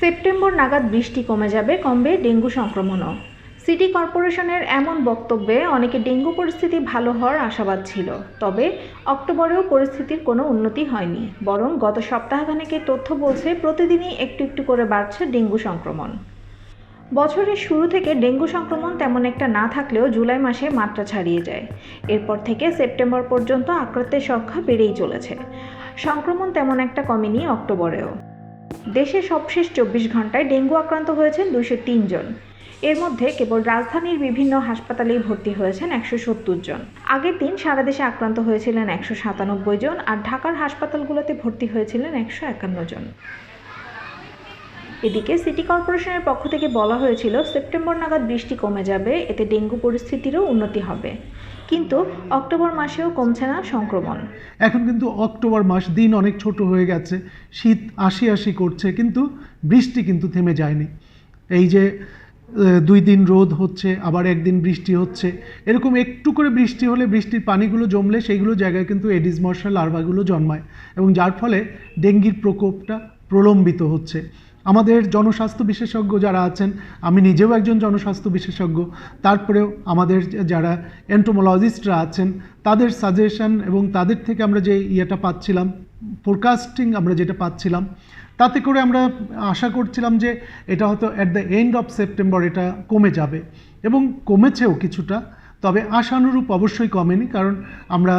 September নাগাদ বৃষ্টি কমে যাবে, কমবে ডেঙ্গু সংক্রমণও। সিটি কর্পোরেশনের এমন বক্তব্যে অনেকে ডেঙ্গু পরিস্থিতি ভালো হওয়ার আশাবাদ ছিল, তবে অক্টোবরেও পরিস্থিতির কোনো উন্নতি হয়নি। বরং গত সপ্তাহখানেকের তথ্য বলছে, প্রতিদিনই একটু একটু করে বাড়ছে ডেঙ্গু সংক্রমণ। বছরের শুরু থেকে ডেঙ্গু সংক্রমণ তেমন একটা না থাকলেও জুলাই মাসে মাত্রা ছাড়িয়ে যায়। এরপর থেকে সেপ্টেম্বর পর্যন্ত আক্রান্তের সংখ্যা বেড়েই চলেছে। সংক্রমণ তেমন একটা কমেনি অক্টোবরেও। দেশে সবশেষ চব্বিশ ঘন্টায় ডেঙ্গু আক্রান্ত হয়েছেন দুশো জন। এর মধ্যে কেবল রাজধানীর বিভিন্ন হাসপাতালেই ভর্তি হয়েছেন একশো সত্তর জন। আগের দিন সারা দেশে আক্রান্ত হয়েছিলেন একশো সাতানব্বই জন আর ঢাকার হাসপাতালগুলোতে ভর্তি হয়েছিলেন একশো একান্ন জন। এদিকে সিটি কর্পোরেশনের পক্ষ থেকে বলা হয়েছিল, সেপ্টেম্বর নাগাদ বৃষ্টি কমে যাবে, এতে ডেঙ্গু পরিস্থিতিরও উন্নতি হবে। কিন্তু অক্টোবর মাসেও কমছে না সংক্রমণ। এখন কিন্তু অক্টোবর মাস দিন অনেক ছোট হয়ে গেছে, শীত আশি আশি করছে, কিন্তু বৃষ্টি কিন্তু থেমে যায়নি। এই যে দুই দিন রোদ হচ্ছে, আবার একদিন বৃষ্টি হচ্ছে, এরকম একটু করে বৃষ্টি হলে বৃষ্টির পানিগুলো জমলে সেইগুলো জায়গায় কিন্তু এডিস মশা লার্ভাগুলো জন্মায় এবং যার ফলে ডেঙ্গির প্রকোপটা প্রলম্বিত হচ্ছে। আমাদের জনস্বাস্থ্য বিশেষজ্ঞ যারা আছেন, আমি নিজেও একজন জনস্বাস্থ্য বিশেষজ্ঞ, তারপরেও আমাদের যারা এন্টোমোলজিস্টরা আছেন, তাদের সাজেশন এবং তাদের থেকে আমরা যে ইয়েটা পাচ্ছিলাম ফোরকাস্টিং আমরা যেটা পাচ্ছিলাম, তাতে করে আমরা আশা করছিলাম যে এটা হয়তো at the end of September এটা কমে যাবে এবং কমেছেও কিছুটা, তবে আশানুরূপ অবশ্যই কমেনি, কারণ আমরা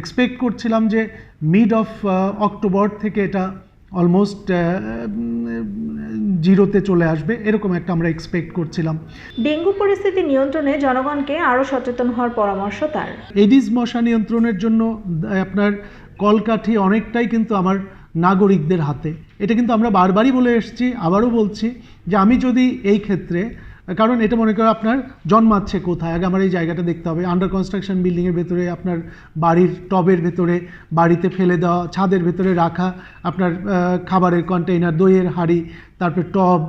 এক্সপেক্ট করছিলাম যে মিড অফ অক্টোবর থেকে এটা অলমোস্ট জিরোতে চলে আসবে এরকম একটা আমরা এক্সপেক্ট করছিলাম। ডেঙ্গু পরিস্থিতি নিয়ন্ত্রণে জনগণকে আরও সচেতন হওয়ার পরামর্শ তার। এডিস মশা নিয়ন্ত্রণের জন্য আপনার কলকাঠি অনেকটাই কিন্তু আমার নাগরিকদের হাতে। এটা কিন্তু আমরা বারবারই বলে এসেছি আবারও বলছি যে আমি যদি এই ক্ষেত্রে কারণ এটা মনে করো আপনার জন্মাচ্ছে কোথায়? আগে আমার এই জায়গাটা দেখতে হবে। আন্ডার কনস্ট্রাকশন বিল্ডিংয়ের ভেতরে আপনার বাড়ির টবের ভেতরে, বাড়িতে ফেলে দেওয়া, ছাদের ভেতরে রাখা, আপনার খাবারের কন্টেইনার দইয়ের হাঁড়ি, তারপর টব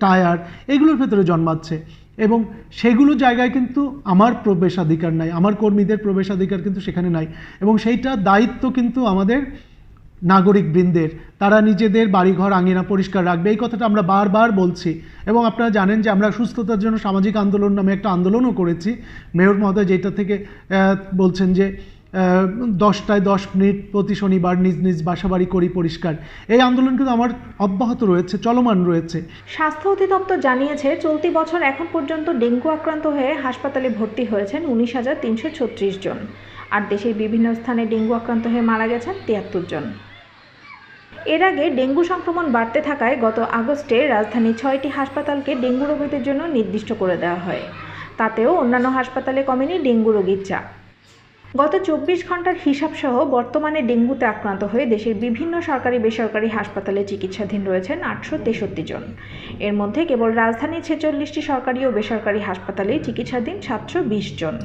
টায়ার, এগুলোর ভেতরে জন্মাচ্ছে। এবং সেগুলো জায়গায় কিন্তু আমার প্রবেশাধিকার নাই, আমার কর্মীদের প্রবেশাধিকার কিন্তু সেখানে নাই। এবং সেইটা দায়িত্ব কিন্তু আমাদের নাগরিক বৃন্দের তারা নিজেদের বাড়িঘর আঙিনা পরিষ্কার রাখবে। এই কথাটা আমরা বারবার বলছি এবং আপনারা জানেন যে আমরা সুস্থতার জন্য সামাজিক আন্দোলন নামে একটা আন্দোলনও করেছি। মেয়র মহোদয় যেটা থেকে বলছেন যে দশটায় দশ মিনিট প্রতি শনিবার নিজ নিজ বাসাবাড়ি করি পরিষ্কার। এই আন্দোলন কিন্তু আমার অব্যাহত রয়েছে, চলমান রয়েছে। স্বাস্থ্য অধিদপ্তর জানিয়েছে, চলতি বছর এখন পর্যন্ত ডেঙ্গু আক্রান্ত হয়ে হাসপাতালে ভর্তি হয়েছেন উনিশ হাজার তিনশো ছত্রিশ জন। আর দেশের বিভিন্ন স্থানে ডেঙ্গু আক্রান্ত হয়ে মারা গেছেন তিয়াত্তর জন। এর আগে ডেঙ্গু সংক্রমণ বাড়তে থাকায় গত আগস্টে রাজধানীর ছয়টি হাসপাতালকে ডেঙ্গু রোগীদের জন্য নির্দিষ্ট করে দেওয়া হয়। তাতেও অন্যান্য হাসপাতালে কমেনি ডেঙ্গু রোগীর চাপ। গত চব্বিশ ঘণ্টার হিসাব সহ বর্তমানে ডেঙ্গুতে আক্রান্ত হয়ে দেশের বিভিন্ন সরকারি বেসরকারি হাসপাতালে চিকিৎসাধীন রয়েছেন আটশো তেষট্টি জন। এর মধ্যে কেবল রাজধানীর ছেচল্লিশটি সরকারি ও বেসরকারি হাসপাতালে চিকিৎসাধীন সাতশো বিশ জন।